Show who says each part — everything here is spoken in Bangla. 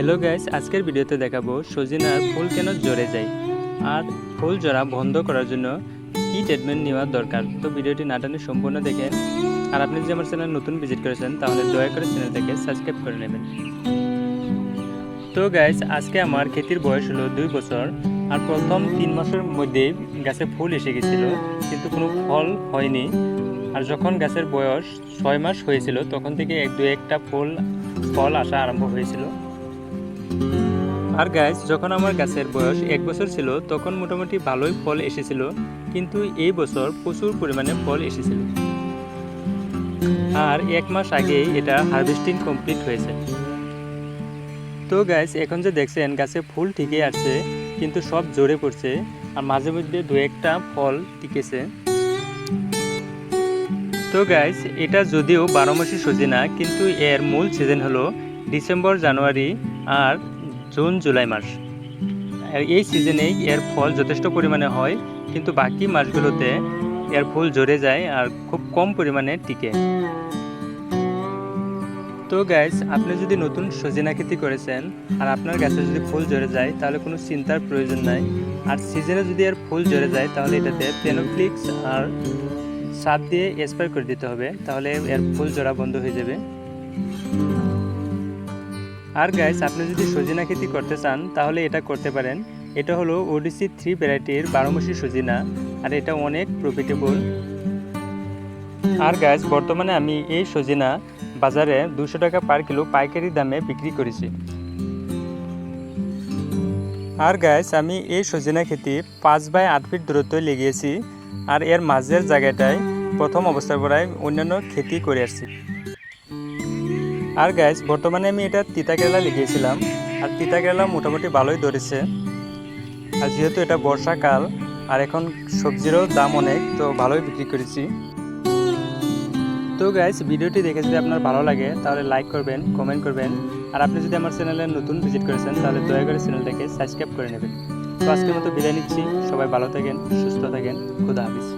Speaker 1: হ্যালো গাইস আজকের ভিডিওতে দেখাবো সজিনার ফুল কেন জ্বরে যায় আর ফুল জ্বরা বন্ধ করার জন্য কী ট্রিটমেন্ট নেওয়া দরকার? তো ভিডিওটি না টানে সম্পূর্ণ দেখেন। আর আপনি যদি আমার চ্যানেল নতুন ভিজিট করেছেন, তাহলে দয়া করে চ্যানেলটাকে সাবস্ক্রাইব করে নেবেন। তো গাইস আজকে আমার খেতির বয়স হলো দুই বছর আর প্রথম তিন মাসের মধ্যে গাছে ফুল এসে গেছিল, কিন্তু কোনো ফল হয়নি। আর যখন গাছের বয়স ছয় মাস হয়েছিল, তখন থেকে এক দু একটা ফুল, ফল আসা আরম্ভ হয়েছিল। আর গাছ যখন আমার গাছের বয়স এক বছর ছিল, তখন মোটামুটি ভালোই ফল এসেছিল, কিন্তু এই বছর প্রচুর পরিমাণে ফল এসেছিল। আর এক মাস আগেই এটা হারভেস্টিং কমপ্লিট হয়েছে। তো গাছ এখন যে দেখছেন, গাছে ফুল ঠিকই আসছে, কিন্তু সব জোরে পড়ছে, আর মাঝে মধ্যে দু একটা ফল টিকেছে। তো গাইস এটা যদিও বারো মাসি সজিনা, কিন্তু এর মূল সিজন হলো ডিসেম্বর, জানুয়ারি, আর জুন, জুলাই মাস। এই সিজনেই এর ফল যথেষ্ট পরিমাণে হয়, কিন্তু বাকি মাসগুলোতে এর ফুল ঝরে যায় আর খুব কম পরিমাণে টিকে। তো গাইস আপনি যদি নতুন সজিনা খেতি করেছেন আর আপনার গাছে যদি ফুল ঝরে যায়, তাহলে কোনো চিন্তার প্রয়োজন নাই। আর সিজনে যদি এর ফুল ঝরে যায়, তাহলে এটাতে প্লেনোফ্লিক্স আর সাপ দিয়ে স্প্রে করে দিতে হবে, তাহলে এর ফুল ঝরা বন্ধ হয়ে যাবে। আর গাইস আপনি যদি সজিনা খেতি করতে চান, তাহলে এটা করতে পারেন। এটা হলো ওডিসি থ্রি ভ্যারাইটির বারোমাসি সজিনা, আর এটা অনেক প্রফিটেবল আর গাইস বর্তমানে আমি এই সজিনা বাজারে দুশো টাকা পার কিলো পাইকারি দামে বিক্রি করেছি। আর গাইস আমি এই সজিনা খেতি পাঁচ বাই আট ফিট দূরত্ব লেগিয়েছি, আর এর মাঝের জায়গাটায় প্রথম অবস্থার পরায় অন্যান্য খেতি করে আসছি। আর গাইস বর্তমানে আমি এটা তিতা কেরালা লিখিয়েছিলাম আর তিতা কেরালা মোটামুটি ভালোই ধরেছে আর যেহেতু এটা বর্ষাকাল, আর এখন সবজিরও দাম অনেক, তো ভালোই বিক্রি করেছি। তো গাইস ভিডিওটি দেখে যদি আপনার ভালো লাগে, তাহলে লাইক করবেন কমেন্ট করবেন। আর আপনি যদি আমার চ্যানেলে নতুন ভিজিট করেছেন, তাহলে দয়া করে চ্যানেলটাকে সাবস্ক্রাইব করে নেবেন। তো আজকের মতো বিদায় নিচ্ছি। সবাই ভালো থাকেন, সুস্থ থাকেন। খুদা হাফিজ।